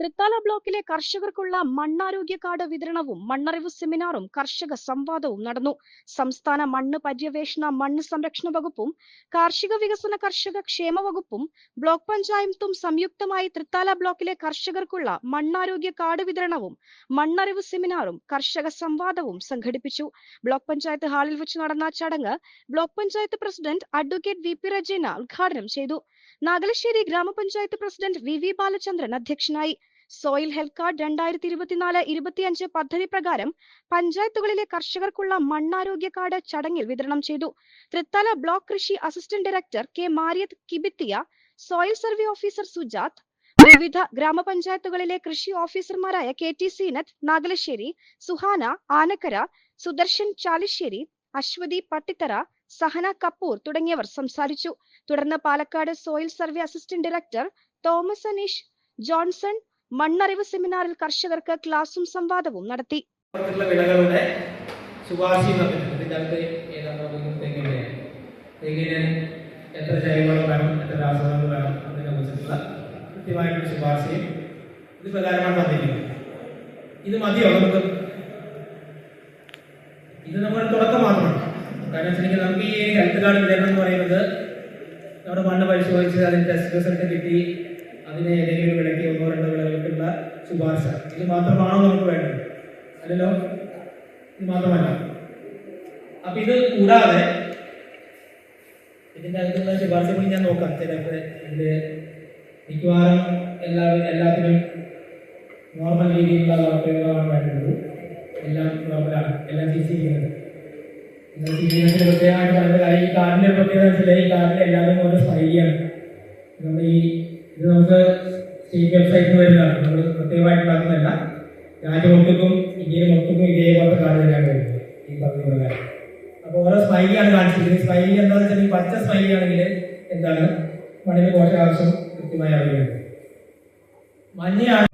തൃത്താല ബ്ലോക്കിലെ കർഷകർക്കുള്ള മണ്ണാരോഗ്യ കാർഡ് വിതരണവും മണ്ണറിവ് സെമിനാറും കർഷക സംവാദവും നടന്നു. സംസ്ഥാന മണ്ണ് പര്യവേഷണ മണ്ണ് സംരക്ഷണ വകുപ്പും കാർഷിക വികസന കർഷക ക്ഷേമ വകുപ്പും ബ്ലോക്ക് പഞ്ചായത്തും സംയുക്തമായി തൃത്താല ബ്ലോക്കിലെ കർഷകർക്കുള്ള മണ്ണാരോഗ്യ കാർഡ് വിതരണവും മണ്ണറിവ് സെമിനാറും കർഷക സംവാദവും സംഘടിപ്പിച്ചു. ബ്ലോക്ക് പഞ്ചായത്ത് ഹാളിൽ വെച്ച് നടന്ന ചടങ്ങ് block panchayat president advocate V P Rajeena ഉദ്ഘാടനം ചെയ്തു. നാഗലശ്ശേരി ഗ്രാമപഞ്ചായത്ത് പ്രസിഡന്റ് വി വി ബാലചന്ദ്രൻ അധ്യക്ഷനായി. സോയിൽ ഹെൽത്ത് കാർഡ് രണ്ടായിരത്തി ഇരുപത്തിനാല് ഇരുപത്തിയഞ്ച് പദ്ധതി പ്രകാരം പഞ്ചായത്തുകളിലെ കർഷകർക്കുള്ള മണ്ണാരോഗ്യ കാർഡ് ചടങ്ങിൽ വിതരണം ചെയ്തു. തൃത്തല ബ്ലോക്ക് കൃഷി assistant director K Mariyath കിബിത്തിയ soil survey officer Sujath വിവിധ ഗ്രാമപഞ്ചായത്തുകളിലെ കൃഷി ഓഫീസർമാരായ കെ ടി സീനത്ത് നാഗലശ്ശേരി സുഹാന ആനക്കര സുദർശൻ ചാലിശ്ശേരി അശ്വതി പട്ടിത്തറ സഹന കപൂർ തുടങ്ങിയവർ സംസാരിച്ചു. തുടർന്ന് Palakkad soil survey assistant director Thomas Aneesh Johnson മണ്ണറിവ് സെമിനാറിൽ കർഷകർക്ക് ക്ലാസും സംവാദവും നടത്തി. വിളകളുടെ ഇത് ഇത് മതിയോ? നമുക്ക് ഇത് നമ്മുടെ തുടക്കം മാത്രമാണ് കാരണം വെച്ചിട്ടുണ്ടെങ്കിൽ നമുക്ക് ഈ ഹെൽത്ത് കാർഡ് വിതരണം എന്ന് പറയുന്നത് നമ്മുടെ മണ്ണ് പരിശോധിച്ച് അതിന് ടെസ്റ്റ് റിസൾട്ട് കിട്ടി അതിനെ ഏതെങ്കിലും വിളക്കി ഒന്നോ രണ്ടോ ശുപാർശ. ഇത് മാത്രമാണോ നമുക്ക് വേണ്ടത്? അല്ലല്ലോ? ഇത് മാത്രമല്ല. അപ്പൊ ഇത് കൂടാതെ ഇതിന്റെ അകത്തുള്ള ശുപാർശ കൂടി ഞാൻ നോക്കാം. ചിലപ്പോൾ ഇതിന്റെ മിക്കവാറും എല്ലാ എല്ലാത്തിനും നോർമൽ രീതിയിലുള്ള വളപ്രയോഗമാണ് വേണ്ടത്. എല്ലാം നോർമലാണ് എല്ലാം തിരിച്ചിരിക്കുന്നത് സീനിയേഴ്സിന് പ്രത്യേകമായിട്ട് പറഞ്ഞ കാര്യം ഈ കാർഡിന്റെ പ്രത്യേകത വെച്ചാൽ ഈ കാർഡിൽ എല്ലാവരും ഓരോ സ്മൈലിയാണ് നമ്മൾ ഈ ഇത് നമുക്ക് സ്റ്റേറ്റ് വെബ്സൈറ്റിൽ വരുന്നതാണ്. നമ്മൾ പ്രത്യേകമായിട്ട് ഉണ്ടാക്കുന്നതല്ല രാജ്യമൊട്ടുക്കും ഇന്ത്യയിലെ മൊത്തക്കും ഇതേപോലത്തെ കാർഡ് തന്നെയാണ് വരുന്നത്. ഈ പറഞ്ഞ പ്രകാരം. അപ്പോൾ ഓരോ സ്മൈലിയാണ് കാണിച്ചിരിക്കുന്നത്. സ്മൈലി എന്താണെന്ന് വെച്ചാൽ ഈ പച്ച സ്മൈലി ആണെങ്കിൽ എന്താണ്? മണ്ണിന് പോഷകാവശ്യം കൃത്യമായി അറിയുന്നത്. മഞ്ഞയാണ്